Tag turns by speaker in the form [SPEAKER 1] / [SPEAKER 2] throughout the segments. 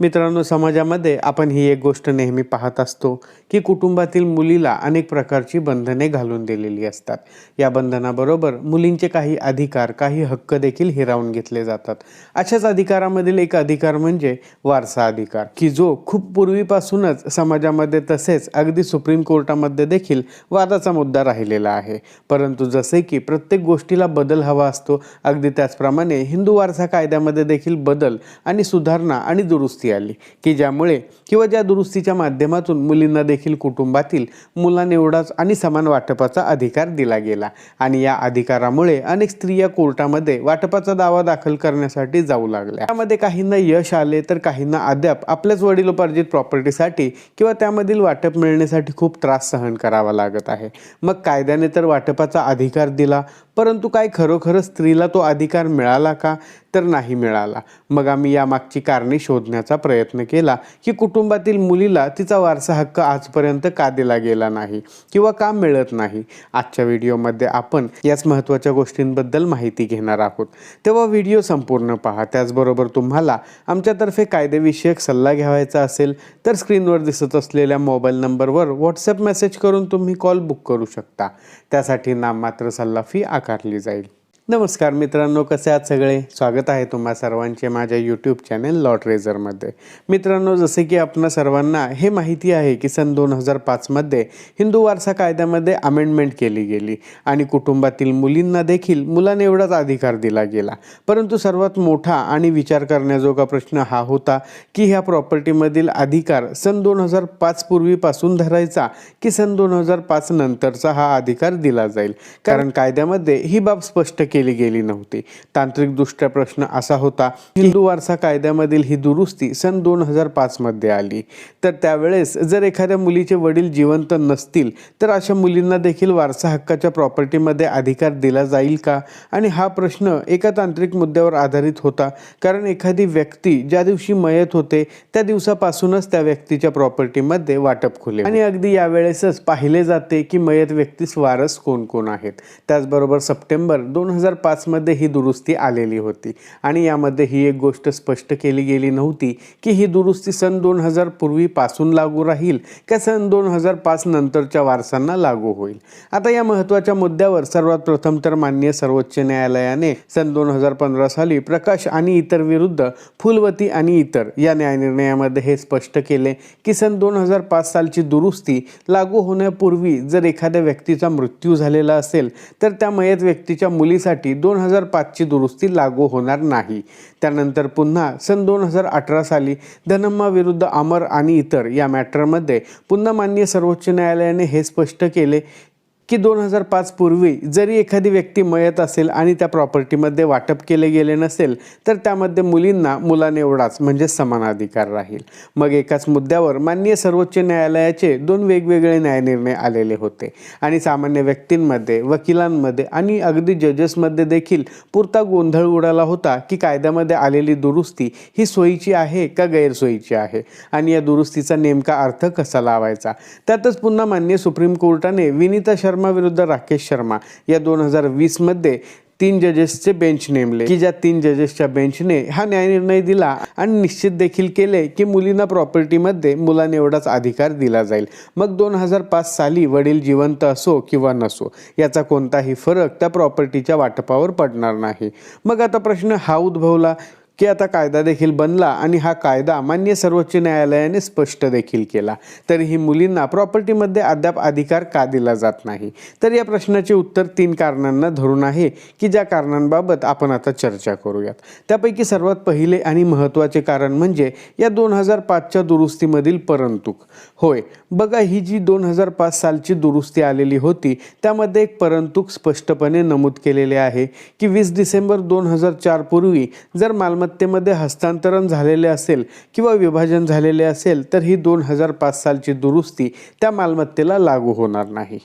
[SPEAKER 1] मित्रांनो समाजामध्ये आपण ही एक गोष्ट नेहमी पाहत असतो की कुटुंबातील मुलीला अनेक प्रकारची बंधने घालून दिलेली असतात. या बंधनाबरोबर मुलींचे काही अधिकार काही हक्क देखील हिरावून घेतले जातात. अशाच अधिकारामधील एक अधिकार म्हणजे वारसा अधिकार की जो खूप पूर्वीपासूनच समाजामध्ये तसेच अगदी सुप्रीम कोर्टामध्ये देखील वादाचा मुद्दा राहिलेला आहे. परंतु जसे की प्रत्येक गोष्टीला बदल हवा असतो अगदी त्याचप्रमाणे हिंदू वारसा कायद्यामध्ये देखील बदल आणि सुधारणा आणि दुरुस्ती आली की ज्यामुळे किंवा ज्या दुरुस्तीच्या माध्यमातून मुलींना देखील कुटुंबातील मुलांएवढाच आणि समान वाटपाचा अधिकार दिला गेला. आणि या अधिकारामुळे अनेक स्त्रिया कोर्टामध्ये वाटपाचा दावा दाखल करण्यासाठी जाऊ लागल्या. त्यामध्ये काहींना यश आले तर काहींना अद्याप आपल्याच वडिलोपार्जित प्रॉपर्टीसाठी किंवा त्यामधील वाटप मिळण्यासाठी खूप त्रास सहन करावा लागत आहे. मग कायद्याने तर वाटपाचा अधिकार दिला परंतु काय खरोखर स्त्रीला तो अधिकार मिळाला का? तर नाही मिळाला. मग आम्ही यामागची कारणे शोधण्याचा प्रयत्न केला की कुटुंबातील मुलीला तिचा वारसा हक्क आजपर्यंत का दिला गेला नाही किंवा का मिळत नाही? आजच्या व्हिडिओमध्ये आपण याच महत्त्वाच्या गोष्टींबद्दल माहिती घेणार आहोत. तेव्हा व्हिडिओ संपूर्ण पहा. त्याचबरोबर तुम्हाला आमच्यातर्फे कायदेविषयक सल्ला घ्यावायचा असेल तर स्क्रीनवर दिसत असलेल्या मोबाईल नंबरवर व्हॉट्सअप मेसेज करून तुम्ही कॉल बुक करू शकता. त्यासाठी नाममात्र सल्ला फी आकारली जाईल. नमस्कार मित्रांनो कसे आहात सगळे? स्वागत आहे तुम्हा सर्वांचे माझ्या यूट्यूब चॅनेल लॉट रेझरमध्ये मित्रांनो जसे की आपणा सर्वांना हे माहिती आहे की सन दोन हजार पाचमध्ये हिंदू वारसा कायद्यामध्ये अमेंडमेंट केली गेली आणि कुटुंबातील मुलींना देखील मुलांना एवढाच अधिकार दिला गेला. परंतु सर्वात मोठा आणि विचार करण्याजोगा प्रश्न हा होता की ह्या प्रॉपर्टीमधील अधिकार सन दोन हजार पाच पूर्वीपासून धरायचा की सन दोन हजार पाच नंतरचा हा अधिकार दिला जाईल? कारण कायद्यामध्ये ही बाब स्पष्ट केली गेली नव्हती. तांत्रिकदृष्ट्या प्रश्न असा होता हिंदू वारसा कायद्यामधील ही दुरुस्ती सन दोन हजार पाचमध्ये आली. तर त्यावेळेस जर एखाद्या मुलीचे वडील जिवंत नसतील तर अशा मुलींना देखील वारसा हक्काच्या प्रॉपर्टीमध्ये अधिकार दिला जाईल का? आणि हा प्रश्न एका तांत्रिक मुद्द्यावर आधारित होता कारण एखादी व्यक्ती ज्या दिवशी मयत होते त्या दिवसापासूनच त्या व्यक्तीच्या प्रॉपर्टीमध्ये वाटप खुले आणि अगदी यावेळेसच पाहिले जाते की मयत व्यक्तीस वारस कोण कोण आहेत. त्याचबरोबर सप्टेंबर दोन हजार पाचमध्ये ही दुरुस्ती आलेली होती. आणि यामध्ये ही एक गोष्ट स्पष्ट केली गेली नव्हती की ही दुरुस्ती सन दोन हजार पूर्वीपासून लागू राहील का सन दोन हजार पाच नंतरच्या वारसांना लागू होईल? आता या महत्त्वाच्या मुद्द्यावर सर्वात प्रथम तर मान्य सर्वोच्च न्यायालयाने सन दोन हजार पंधरा साली प्रकाश आणि इतर विरुद्ध फुलवती आणि इतर या न्यायनिर्णयामध्ये हे स्पष्ट केले की सन दोन हजार पाच सालची दुरुस्ती लागू होण्यापूर्वी जर एखाद्या व्यक्तीचा मृत्यू झालेला असेल तर त्या मयत व्यक्तीच्या मुलीसाठी दोन हजार पाचची दुरुस्ती लागू होणार नाही. त्यानंतर पुन्हा सन दोन हजार अठरा साली धनम्मा विरुद्ध अमर आणि इतर या मॅटरमध्ये पुन्हा मान्य सर्वोच्च न्यायालयाने हे स्पष्ट केले की दोन हजार पाच पूर्वी जरी एखादी व्यक्ती मयत असेल आणि त्या प्रॉपर्टीमध्ये वाटप केले गेले नसेल तर त्यामध्ये मुलींना मुलाने एवढाच म्हणजे समान अधिकार राहील. मग एकाच मुद्द्यावर माननीय सर्वोच्च न्यायालयाचे दोन वेगवेगळे न्यायनिर्णय आलेले होते. आणि सामान्य व्यक्तींमध्ये वकिलांमध्ये आणि अगदी जजेसमध्ये देखील पुरता गोंधळ उडाला होता की कायद्यामध्ये आलेली दुरुस्ती ही सोयीची आहे का गैरसोयीची आहे? आणि या दुरुस्तीचा नेमका अर्थ कसा लावायचा? त्यातच पुन्हा माननीय सुप्रीम कोर्टाने विनीता शर्मा विरुद्ध राकेश शर्मा. या दोन हजार वीसमध्ये तीन जजेसचे बेंच नेमले. की ज्या तीन जजेसच्या बेंचने हा न्यायनिर्णय दिला आणि निश्चित देखील केले की मुलींना प्रॉपर्टीमध्ये मुलाने एवढाच अधिकार दिला जाईल. मग दोन हजार पाच साली वडील जिवंत असो किंवा नसो याचा कोणताही फरक त्या प्रॉपर्टीच्या वाटपावर पडणार नाही. मग आता प्रश्न हा उद्भवला की आता कायदा देखील बनला आणि हा कायदा मान्य सर्वोच्च न्यायालयाने स्पष्ट देखील केला. तरीही मुलींना प्रॉपर्टीमध्ये अद्याप अधिकार का दिला जात नाही? तर या प्रश्नाचे उत्तर तीन कारणांना धरून आहे की ज्या कारणांबाबत आपण आता चर्चा करूयात. त्यापैकी सर्वात पहिले आणि महत्त्वाचे कारण म्हणजे या दोन हजार पाचच्या दुरुस्तीमधील परंतुक. होय बघा ही जी दोन हजार पाच सालची दुरुस्ती आलेली होती त्यामध्ये एक परंतुक स्पष्टपणे नमूद केलेले आहे की वीस डिसेंबर दोन हजार चार पूर्वी जर मालमत्तेमध्ये हस्तांतरण झालेले असेल किंवा विभाजन झालेले असेल तर ही दोन हजार पाच सालची दुरुस्ती त्या मालमत्तेला लागू होणार नाही.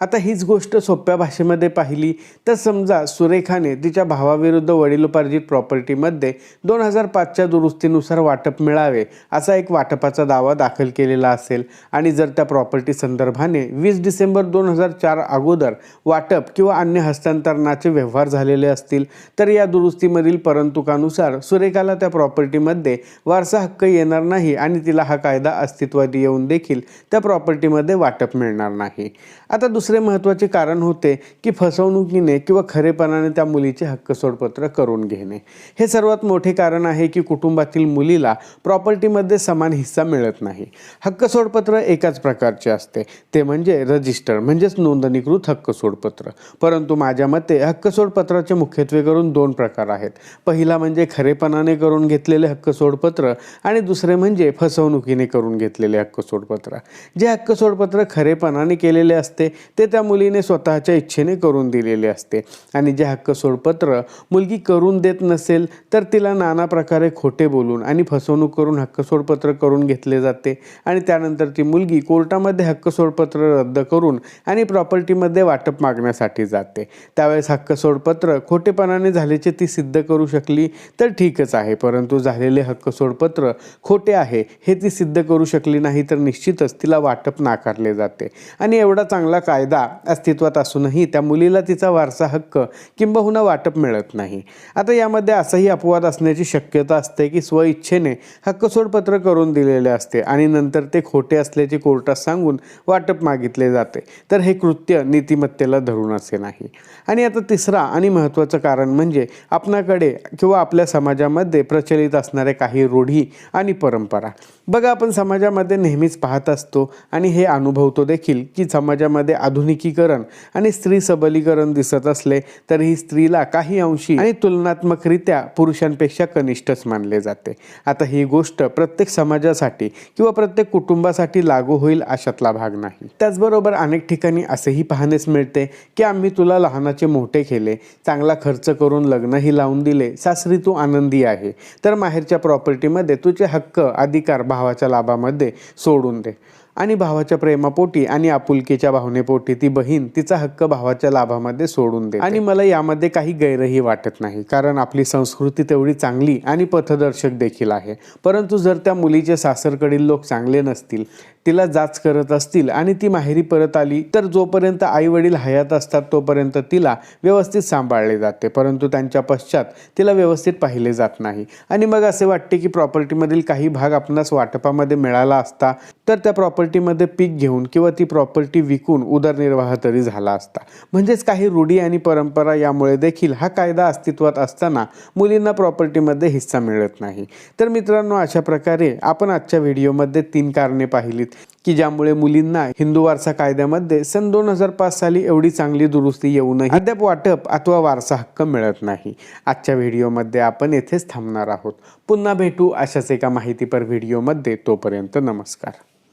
[SPEAKER 1] आता हीच गोष्ट सोप्या भाषेमध्ये पाहिली तर समजा सुरेखाने तिच्या भावाविरुद्ध वडिलोपार्जित प्रॉपर्टीमध्ये दोन हजार पाचच्या दुरुस्तीनुसार वाटप मिळावे असा एक वाटपाचा दावा दाखल केलेला असेल. आणि जर त्या प्रॉपर्टी संदर्भाने वीस डिसेंबर दोन हजार चार अगोदर वाटप किंवा अन्य हस्तांतरणाचे व्यवहार झालेले असतील तर या दुरुस्तीमधील परंतुकानुसार सुरेखाला त्या प्रॉपर्टीमध्ये वारसा हक्क येणार नाही आणि तिला हा कायदा अस्तित्वात येऊन देखील त्या प्रॉपर्टीमध्ये वाटप मिळणार नाही. आता आता दुसरे महत्त्वाचे कारण होते की फसवणुकीने किंवा खरेपणाने त्या मुलीचे हक्क सोडपत्र करून घेणे. हे सर्वात मोठे कारण आहे की कुटुंबातील मुलीला प्रॉपर्टीमध्ये समान हिस्सा मिळत नाही. हक्क सोडपत्र एकाच प्रकारचे असते. ते म्हणजे रजिस्टर म्हणजेच नोंदणीकृत हक्क सोडपत्र. परंतु माझ्या मते हक्क सोडपत्राचे मुख्यत्वे करून दोन प्रकार आहेत. पहिला म्हणजे खरेपणाने करून घेतलेले हक्क सोडपत्र आणि दुसरे म्हणजे फसवणुकीने करून घेतलेले हक्क सोडपत्र. जे हक्क सोडपत्र खरेपणाने केलेले असते ते त्या मुलीने स्वतःच्या इच्छेने करून दिलेले असते. आणि जे हक्क सोडपत्र मुलगी करून देत नसेल तर तिला नाना प्रकारे खोटे बोलून आणि फसवणूक करून हक्क सोडपत्र करून घेतले जाते. आणि त्यानंतर ती मुलगी कोर्टामध्ये हक्क सोडपत्र रद्द करून आणि प्रॉपर्टीमध्ये वाटप मागण्यासाठी जाते. त्यावेळेस हक्क सोडपत्र खोटेपणाने झाल्याचे ती सिद्ध करू शकली तर ठीकच आहे परंतु झालेले हक्क सोडपत्र खोटे आहे हे ती सिद्ध करू शकली नाही तर निश्चितच तिला वाटप नाकारले जाते. आणि एवढा चांगला कायदा अस्तित्वात असूनही त्या मुलीला तिचा वारसा हक्क किंबहुना वाटप मिळत नाही. आता यामध्ये असाही अपवाद असण्याची शक्यता असते की स्वइच्छेने हक्कसोडपत्र करून दिलेले असते आणि नंतर ते खोटे असल्याचे कोर्टात सांगून वाटप मागितले जाते. तर हे कृत्य नीतिमत्तेला धरून असे नाही. आणि आता तिसरा आणि महत्त्वाचं कारण म्हणजे आपणाकडे किंवा आपल्या समाजामध्ये प्रचलित असणाऱ्या काही रूढी आणि परंपरा. बघा आपण समाजामध्ये नेहमीच पाहत असतो आणि हे अनुभवतो देखील की समाजामध्ये आधुनिकीकरण आणि स्त्री सबलीकरण दिसत असले तरीही स्त्रीला काही अंशी आणि तुलनात्मकरित्या पुरुषांपेक्षा कनिष्ठच मानले जाते. आता ही गोष्ट प्रत्येक समाजासाठी किंवा प्रत्येक कुटुंबासाठी लागू होईल अशातला भाग नाही. त्याचबरोबर अनेक ठिकाणी असेही पाहण्यास मिळते की आम्ही तुला लहानाचे मोठे केले चांगला खर्च करून लग्नही लावून दिले सासरी तू आनंदी आहे तर माहेरच्या प्रॉपर्टीमध्ये तुझे हक्क अधिकार भावाच्या लाभामध्ये सोडून दे. आणि भावाच्या प्रेमापोटी आणि आपुलकीच्या भावनेपोटी ती बहीण तिचा हक्क भावाच्या लाभामध्ये सोडून दे आणि मला यामध्ये काही गैरही वाटत नाही कारण आपली संस्कृती तेवढी चांगली आणि पथदर्शक देखील आहे. परंतु जर त्या मुलीचे सासरकडील लोक चांगले नसतील तिला जाच करत असतील आणि ती माहेरी परत आली तर जोपर्यंत आई वडील हयात असतात तोपर्यंत तिला व्यवस्थित सांभाळले जाते परंतु त्यांच्या पश्चात तिला व्यवस्थित पाहिले जात नाही. आणि मग असे वाटते की प्रॉपर्टीमधील काही भाग आपणास वाटपामध्ये मिळाला असता तर त्या प्रॉपर्टी प्रॉपर्टीमध्ये पीक घेऊन किंवा ती प्रॉपर्टी विकून उदरनिर्वाह तरी झाला असता. म्हणजेच काही रूढी आणि परंपरा यामुळे देखील हा कायदा अस्तित्वात असताना मुलींना प्रॉपर्टीमध्ये हिस्सा मिळत नाही. तर मित्रांनो अशा प्रकारे आपण आजच्या व्हिडिओमध्ये तीन कारणे पाहिलीत की ज्यामुळे मुलींना हिंदू वारसा कायद्यामध्ये सन दोन हजार पाच साली एवढी चांगली दुरुस्ती येऊनही अद्याप वाटप अथवा वारसा हक्क मिळत नाही. आजच्या व्हिडिओमध्ये आपण येथेच थांबणार आहोत. पुन्हा भेटू अशाच एका माहितीपर व्हिडिओमध्ये. तोपर्यंत नमस्कार.